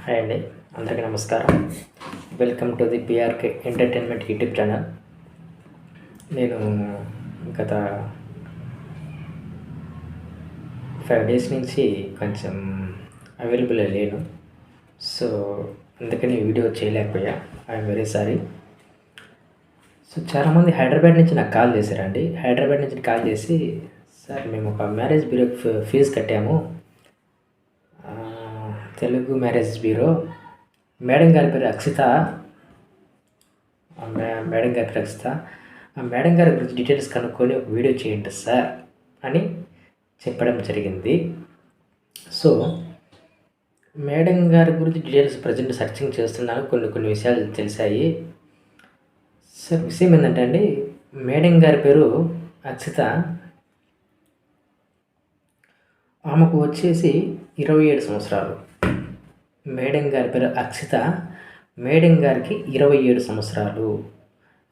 Hi అండి. అందరికీ నమస్కారం. Welcome to the PRK entertainment YouTube channel నేను గత ఫైవ్ డేస్ నుంచి కొంచెం అవైలబుల్ లేను. సో అందుకని వీడియో చేయలేకపోయా. ఐఎమ్ వెరీ సారీ సో చాలామంది హైదరాబాద్ నుంచి నాకు కాల్ చేశారండి. హైదరాబాద్ నుంచి కాల్ చేసి సార్ మేము ఒక మ్యారేజ్ బ్యూరో ఫీజు కట్టాము. Telugu marriage bureau. మేడం గారి పేరు అక్షిత. మేడం గారి పేరు అక్షిత. ఆ మేడం గారి గురించి డీటెయిల్స్ కనుక్కొని ఒక వీడియో చేయండి సార్ అని చెప్పడం జరిగింది. సో మేడం గారి గురించి డీటెయిల్స్ ప్రజెంట్ సర్చింగ్ చేస్తున్నాను. కొన్ని కొన్ని విషయాలు తెలిసాయి. సార్ విషయం ఏంటంటే అండి మేడం గారి పేరు అక్షిత. ఆమెకు వచ్చేసి ఇరవై ఏడు సంవత్సరాలు. మేడం గారి పేరు అక్షిత. మేడం గారికి ఇరవై ఏడు సంవత్సరాలు.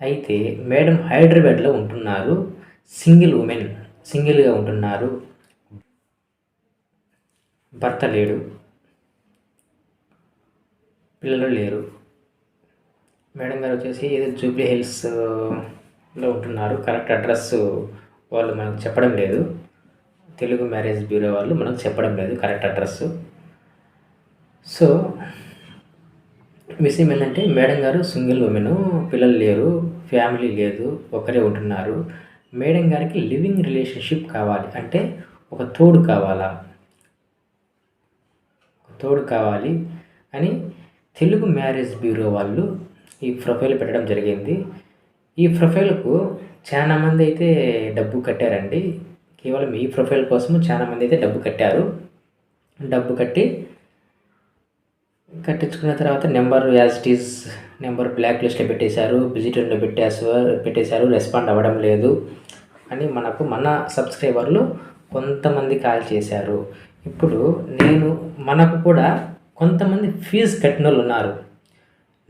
అయితే మేడం హైదరాబాద్లో ఉంటున్నారు. సింగిల్ ఉమెన్ సింగిల్గా ఉంటున్నారు. భర్త లేడు. పిల్లలు లేరు. మేడం గారు వచ్చేసి ఏదో జూబ్లీ హిల్స్లో ఉంటున్నారు. కరెక్ట్ అడ్రస్ వాళ్ళు మనకు చెప్పడం లేదు. తెలుగు మ్యారేజ్ బ్యూరో వాళ్ళు మనకు చెప్పడం లేదు. Correct address. సో విషయం ఏంటంటే మేడం గారు సింగిల్ ఉమెన్ పిల్లలు లేరు ఫ్యామిలీ లేదు ఒకరే ఉంటున్నారు. మేడం గారికి లివింగ్ రిలేషన్షిప్ కావాలి. అంటే ఒక తోడు కావాలా? ఒక తోడు కావాలి అని తెలుగు మ్యారేజ్ బ్యూరో వాళ్ళు ఈ ప్రొఫైల్ పెట్టడం జరిగింది. ఈ ప్రొఫైల్కు చాలా మంది అయితే డబ్బు కట్టారండి. కేవలం ఈ ప్రొఫైల్ కోసము చాలా మంది అయితే డబ్బు కట్టారు. డబ్బు కట్టి కట్టించుకున్న తర్వాత number as it is number block లిస్ట్లో పెట్టేశారు విజిటర్లో పెట్టేసారు పెట్టేశారు రెస్పాండ్ అవ్వడం లేదు అని మనకు మన సబ్స్క్రైబర్లు కొంతమంది కాల్ చేశారు. ఇప్పుడు నేను మనకు కూడా కొంతమంది ఫీజు కట్టిన వాళ్ళు ఉన్నారు.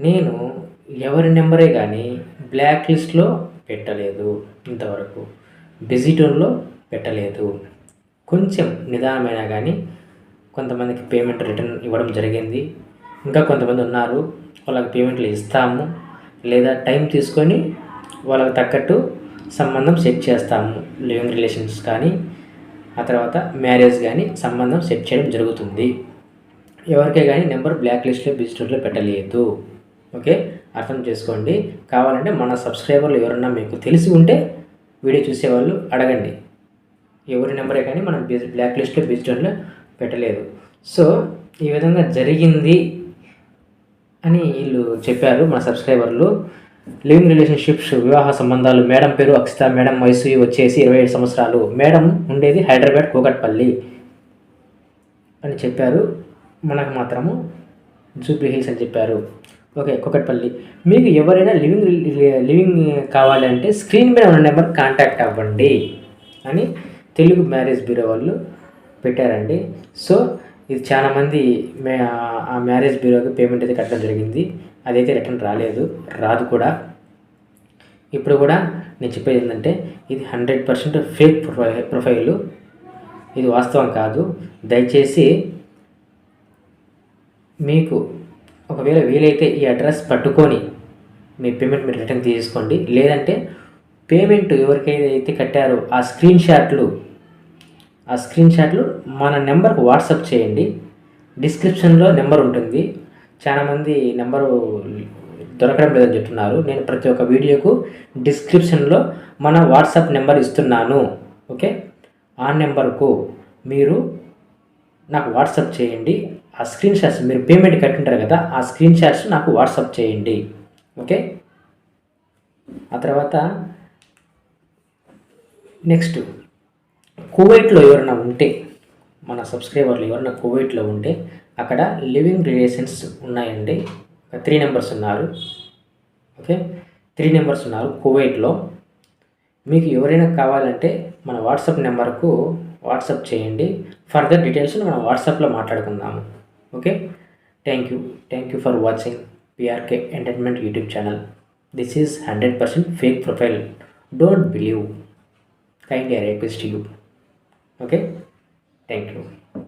నేను ఎవరి నెంబరే కానీ బ్లాక్ లిస్ట్లో పెట్టలేదు ఇంతవరకు. బిజిటోన్లో పెట్టలేదు. కొంచెం నిదానమైనా కానీ కొంతమందికి పేమెంట్ రిటర్న్ ఇవ్వడం జరిగింది. ఇంకా కొంతమంది ఉన్నారు. వాళ్ళకి పేమెంట్లు ఇస్తాము. లేదా టైం తీసుకొని వాళ్ళకి తగ్గట్టు సంబంధం సెట్ చేస్తాము. లివింగ్ రిలేషన్స్ కానీ ఆ తర్వాత మ్యారేజ్ కానీ సంబంధం సెట్ చేయడం జరుగుతుంది. ఎవరికే కానీ నెంబర్ బ్లాక్ లిస్ట్లో బిజిటర్లో పెట్టలేదు. ఓకే? అర్థం చేసుకోండి. కావాలంటే మన సబ్స్క్రైబర్లు ఎవరన్నా మీకు తెలిసి ఉంటే వీడియో చూసేవాళ్ళు అడగండి. ఎవరి నెంబరే కానీ మనం బిజ్ బ్లాక్ లిస్ట్లో బిజిటర్లో పెట్టలేదు. సో ఈ విధంగా జరిగింది. అని వీళ్ళు చెప్పారు మన సబ్స్క్రైబర్లు. లివింగ్ రిలేషన్షిప్స్ వివాహ సంబంధాలు మేడం పేరు అక్షిత మేడం వయసు వచ్చేసి ఇరవై ఏడు సంవత్సరాలు. మేడం ఉండేది హైదరాబాద్ కూకట్పల్లి అని చెప్పారు. మనకు మాత్రము జూబ్లీ హిల్స్ అని చెప్పారు. ఓకే కూకట్పల్లి. మీకు ఎవరైనా లివింగ్ రి- లివింగ్ కావాలంటే స్క్రీన్ మీద ఉన్న నెంబర్ కాంటాక్ట్ అవ్వండి అని తెలుగు మ్యారేజ్ బ్యూరో వాళ్ళు పెట్టారండి. సో ఇది చాలామంది మే ఆ మ్యారేజ్ బ్యూరోకి పేమెంట్ అయితే కట్టడం జరిగింది. అదైతే రిటర్న్ రాలేదు. రాదు కూడా. ఇప్పుడు కూడా నేను చెప్పేది ఏంటంటే ఇది hundred percent fake profile profile. ఇది వాస్తవం కాదు. దయచేసి మీకు ఒకవేళ వీలైతే ఈ అడ్రస్ పట్టుకొని మీ పేమెంట్ మీరు రిటర్న్ తీసుకోండి. లేదంటే పేమెంట్ ఎవరికైతే అయితే కట్టారో ఆ స్క్రీన్ షాట్లు ఆ స్క్రీన్ షాట్లు మన నెంబర్కి వాట్సాప్ చేయండి. డిస్క్రిప్షన్లో నెంబర్ ఉంటుంది. చాలామంది నెంబరు దొరకడం లేదని చెప్తున్నారు. నేను ప్రతి ఒక్క వీడియోకు డిస్క్రిప్షన్లో మన వాట్సాప్ నెంబర్ ఇస్తున్నాను. ఓకే? ఆ నెంబర్కు మీరు నాకు వాట్సాప్ చేయండి. ఆ స్క్రీన్ షాట్స్ మీరు పేమెంట్ కట్టింటారు కదా ఆ స్క్రీన్ షాట్స్ నాకు వాట్సాప్ చేయండి. ఓకే? ఆ తర్వాత నెక్స్ట్ కువైట్లో ఎవరైనా ఉంటే మన సబ్స్క్రైబర్లు ఎవరైనా కువైట్లో ఉంటే అక్కడ లివింగ్ రిలేషన్స్ ఉన్నాయండి. త్రీ నెంబర్స్ ఉన్నారు. ఓకే? త్రీ నెంబర్స్ ఉన్నారు కువైట్లో. మీకు ఎవరైనా కావాలంటే మన వాట్సాప్ నెంబర్కు వాట్సాప్ చేయండి. ఫర్దర్ డీటెయిల్స్ మనం వాట్సాప్లో మాట్లాడుకుందాము okay? Thank you. Thank you for watching PRK entertainment YouTube channel. This is hundred percent fake profile. Don't believe. Kindly I request you okay thank you